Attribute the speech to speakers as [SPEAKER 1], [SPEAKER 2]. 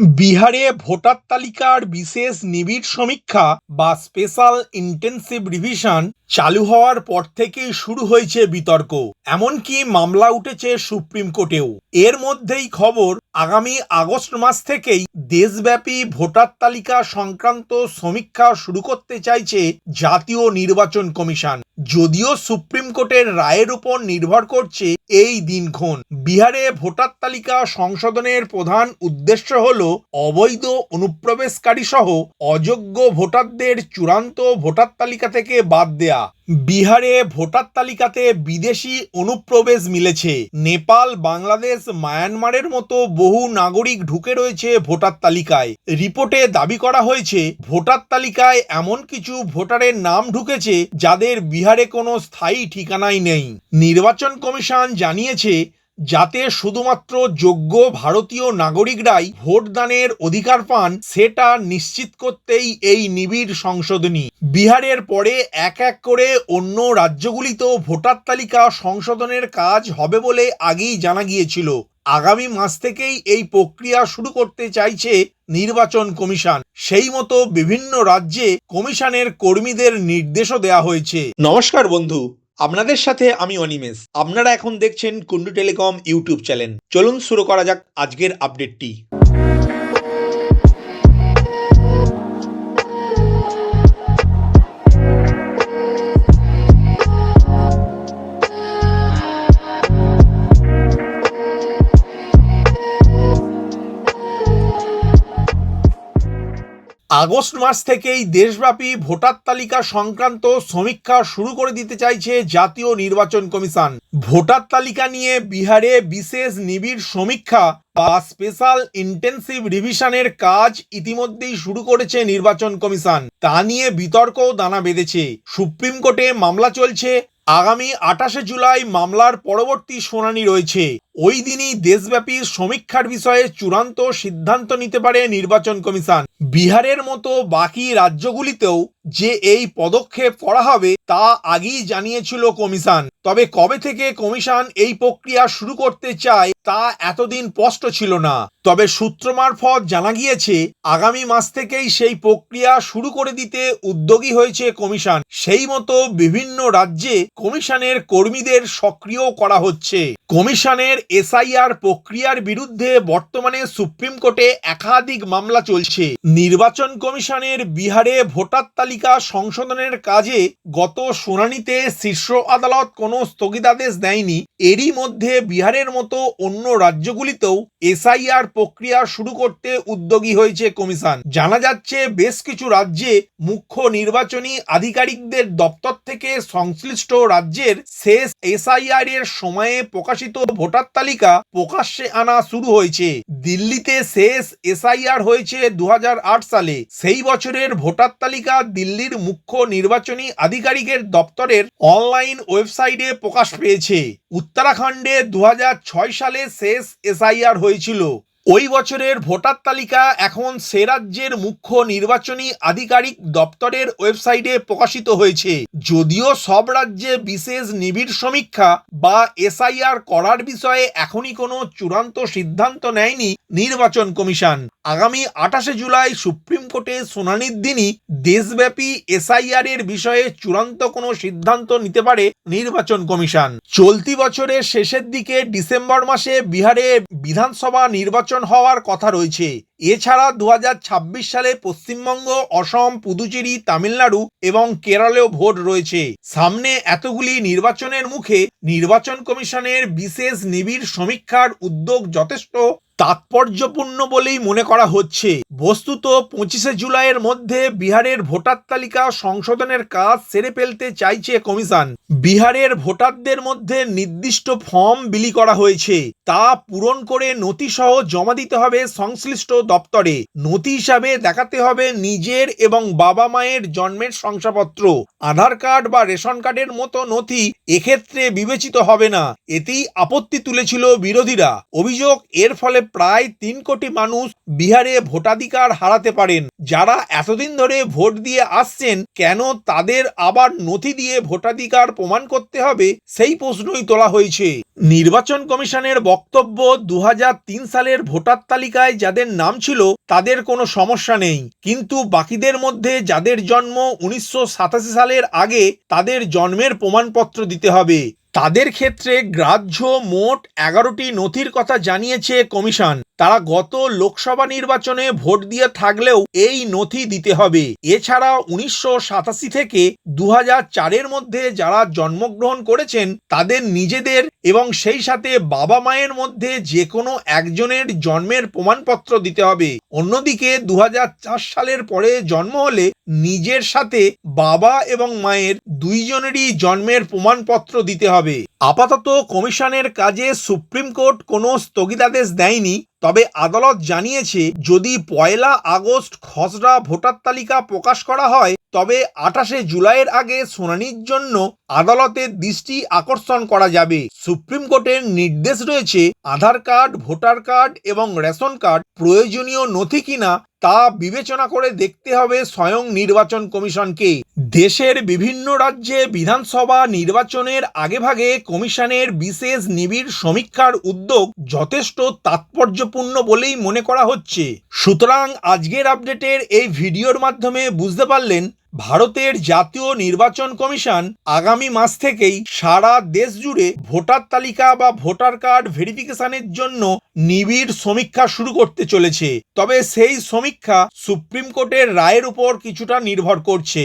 [SPEAKER 1] বিহারে ভোটার তালিকার বিশেষ নিবিড় সমীক্ষা বা স্পেশাল ইন্টেন্সিভ রিভিশন চালু হওয়ার পর থেকেই শুরু হয়েছে বিতর্ক। এমনকি মামলা উঠেছে সুপ্রিম কোর্টেও। এর মধ্যেই খবর আগামী আগস্ট মাস থেকেই দেশব্যাপী ভোটার তালিকা সংক্রান্ত সমীক্ষা শুরু করতে চাইছে জাতীয় নির্বাচন কমিশন। যদিও সুপ্রিম কোর্টের রায়ের উপর নির্ভর করছে এই দিনক্ষণ। বিহারে ভোটার তালিকা সংশোধনের প্রধান উদ্দেশ্য হল অবৈধ অনুপ্রবেশকারী সহ অযোগ্য ভোটারদের চূড়ান্ত ভোটার তালিকা থেকে বাদ দেয়া। বিহারে ভোটার তালিকাতে বিদেশি অনুপ্রবেশ মিলেছে। নেপাল, বাংলাদেশ, মায়ানমারের মতো বহু নাগরিক ঢুকে রয়েছে ভোটার তালিকায়। রিপোর্টে দাবি করা হয়েছে, ভোটার তালিকায় এমন কিছু ভোটারের নাম ঢুকেছে যাদের বিহারে কোনো স্থায়ী ঠিকানাই নেই। নির্বাচন কমিশন জানিয়েছে যাতে শুধুমাত্র যোগ্য ভারতীয় নাগরিকরাই ভোটদানের অধিকার পান, সেটা নিশ্চিত করতেই এই নিবিড় সংশোধনী। বিহারের পরে এক এক করে অন্য রাজ্যগুলিতেও ভোটার তালিকা সংশোধনের কাজ হবে বলে আগেই জানা গিয়েছিল। আগামী মাস থেকেই এই প্রক্রিয়া শুরু করতে চাইছে নির্বাচন কমিশন। সেই মতো বিভিন্ন রাজ্যে কমিশনের কর্মীদের নির্দেশও দেওয়া হয়েছে। নমস্কার বন্ধু। আপনাদের সাথে আমি অনিমেষ। আপনারা এখন দেখছেন কুন্ডু টেলিকম ইউটিউব চ্যানেল। চলুন শুরু করা যাক আজকের আপডেটটি। আগস্ট মাস থেকেই দেশব্যাপী ভোটার তালিকা সংক্রান্ত সমীক্ষা শুরু করে দিতে চাইছে জাতীয় নির্বাচন কমিশন। ভোটার তালিকা নিয়ে বিহারে বিশেষ নিবিড় সমীক্ষা বা স্পেশাল ইন্টেন্সিভ রিভিশনের কাজ ইতিমধ্যেই শুরু করেছে নির্বাচন কমিশন। তা নিয়ে বিতর্কও দানা বেঁধেছে। সুপ্রিম কোর্টে মামলা চলছে আগামী আঠাশে জুলাই মামলার পরবর্তী শুনানি রয়েছে। ওই দিনই দেশব্যাপী সমীক্ষার বিষয়ে চূড়ান্ত সিদ্ধান্ত নিতে পারে নির্বাচন কমিশন। বিহারের মতো বাকি রাজ্যগুলিতেও যে এই পদক্ষেপ করা হবে তা আগেই জানিয়েছিল কমিশন। তবে কবে থেকে কমিশন এই প্রক্রিয়া শুরু করতে চায় তা এতদিন স্পষ্ট ছিল না। তবে সূত্র মারফত জানা গিয়েছে, আগামী মাস থেকেই সেই প্রক্রিয়া শুরু করে দিতে উদ্যোগী হয়েছে কমিশন। সেই মতো বিভিন্ন রাজ্যে কমিশনের কর্মীদের সক্রিয় করা হচ্ছে। কমিশনের এসআইআর প্রক্রিয়ার বিরুদ্ধে বর্তমানে সুপ্রিম কোর্টে একাধিক মামলা চলছে। নির্বাচন কমিশনের বিহারে ভোটার সংশোধনের কাজে গত শুনানিতে শীর্ষ আদালত কোনো স্থগিতাদেশ দেয়নি। এরই মধ্যে বিহারের মতো অন্য রাজ্যগুলিতেও এসআইআর প্রক্রিয়া শুরু করতে উদ্যোগী হয়েছে কমিশন। জানা যাচ্ছে, বেশ কিছু রাজ্যে মুখ্য নির্বাচনী আধিকারিকদের দপ্তর থেকে সংশ্লিষ্ট রাজ্যের শেষ এসআইআর এর সময়ে প্রকাশিত ভোটার তালিকা প্রকাশ্যে আনা শুরু হয়েছে। দিল্লিতে শেষ এসআইআর হয়েছে দু হাজার আট সালে। সেই বছরের ভোটার তালিকা দিল্লির মুখ্য নির্বাচনী আধিকারিকের দপ্তরের অনলাইন ওয়েবসাইটে প্রকাশ পেয়েছে। উত্তরাখণ্ডে দু হাজার ছয় সালে শেষ এসআইআর হয়েছিল। ওই বছরের ভোটার তালিকা এখন সে রাজ্যের মুখ্য নির্বাচনী আধিকারিক দপ্তরের ওয়েবসাইটে প্রকাশিত হয়েছে। যদিও সব রাজ্যে বিশেষ নিবিড় সমীক্ষা বা এসআইআর করার বিষয়ে এখনই কোনো চূড়ান্ত সিদ্ধান্ত নেয়নি নির্বাচন কমিশন। আগামী আঠাশে জুলাই সুপ্রিম কোর্টে শুনানির দিনই দেশব্যাপী এসআইআর এর বিষয়ে চূড়ান্ত কোনো সিদ্ধান্ত নিতে পারে নির্বাচন কমিশন। চলতি বছরের শেষের দিকে ডিসেম্বর মাসে বিহারে বিধানসভা নির্বাচন হওয়ার কথা রয়েছে। এছাড়া দু হাজার ছাব্বিশ সালে পশ্চিমবঙ্গ, অসম, পুদুচেরি, তামিলনাড়ু এবং কেরলেও ভোট রয়েছে। সামনে এতগুলি নির্বাচনের মুখে নির্বাচন কমিশনের বিশেষ নিবিড় সমীক্ষার উদ্যোগ যথেষ্ট তাৎপর্যপূর্ণ বলেই মনে করা হচ্ছে। বস্তুত পঁচিশে জুলাইয়ের মধ্যে বিহারের ভোটার তালিকা সংশোধনের কাজ সেরে ফেলতে চাইছে কমিশন। বিহারের ভোটারদের মধ্যে নির্দিষ্ট ফর্ম বিলি করা হয়েছে। তা পূরণ করে নথিসহ জমা দিতে হবে সংশ্লিষ্ট দপ্তরে। নথি হিসাবে দেখাতে হবে নিজের এবং বাবা মায়ের জন্মের শংসাপত্র। আধার কার্ড বা রেশন কার্ডের মতো নথি এক্ষেত্রে বিবেচিত হবে না। এতেই আপত্তি তুলেছিল বিরোধীরা। অভিযোগ এর ফলে প্রায় তিন কোটি মানুষ বিহারে ভোটাধিকার হারাতে পারেন। যারা এতদিন ধরে ভোট দিয়ে আসছেন, কেন তাদের আবার নথি দিয়ে ভোটাধিকার প্রমাণ করতে হবে, সেই প্রশ্নই তোলা হয়েছে। নির্বাচন কমিশনের বক্তব্য দু হাজার তিন সালের ভোটার তালিকায় যাদের নাম ছিল, তাদের কোনো সমস্যা নেই। কিন্তু বাকিদের মধ্যে যাদের জন্ম উনিশশো সাতাশি সালের আগে, তাদের জন্মের প্রমাণপত্র দিতে হবে। তাদের ক্ষেত্রে গ্রাহ্য মোট এগারোটি নথির কথা জানিয়েছে কমিশন। তারা গত লোকসভা নির্বাচনে ভোট দিয়ে থাকলেও এই নথি দিতে হবে। এছাড়া উনিশশো সাতাশি থেকে দু চারের মধ্যে যারা জন্মগ্রহণ করেছেন, তাদের নিজেদের এবং সেই সাথে বাবা মায়ের মধ্যে যে কোনো একজনের জন্মের প্রমাণপত্র দিতে হবে। অন্যদিকে দু হাজার চার সালের পরে জন্ম হলে নিজের সাথে বাবা এবং মায়ের দুইজনেরই জন্মের প্রমাণপত্র দিতে হবে। আপাতত কমিশনের কাজে সুপ্রিম কোর্ট কোনো স্থগিতাদেশ দেয়নি। তবে আদালত জানিয়েছে যদি পয়লা আগস্ট খসড়া ভোটার তালিকা প্রকাশ করা হয় তবে আঠাশে জুলাইয়ের আগে শুনানির জন্য আদালতের দৃষ্টি আকর্ষণ করা যাবে। সুপ্রিম কোর্টের নির্দেশ রয়েছে আধার কার্ড, ভোটার কার্ড এবং রেশন কার্ড প্রয়োজনীয় নথি কিনা তা বিবেচনা করে দেখতে হবে স্বয়ং নির্বাচন কমিশনকে। দেশের বিভিন্ন রাজ্যে বিধানসভা নির্বাচনের আগেভাগে কমিশনের বিশেষ নিবিড় সমীক্ষার উদ্যোগ যথেষ্ট তাৎপর্যপূর্ণ বলেই মনে করা হচ্ছে। সুতরাং আজকের আপডেটের এই ভিডিওর মাধ্যমে বুঝতে পারলেন ভারতের জাতীয় নির্বাচন কমিশন আগামী মাস থেকেই সারা দেশ জুড়ে ভোটার তালিকা বা ভোটার কার্ড ভেরিফিকেশনের জন্য নিবিড় সমীক্ষা শুরু করতে চলেছে। তবে সেই সমীক্ষা সুপ্রিম কোর্টের রায়ের উপর কিছুটা নির্ভর করছে।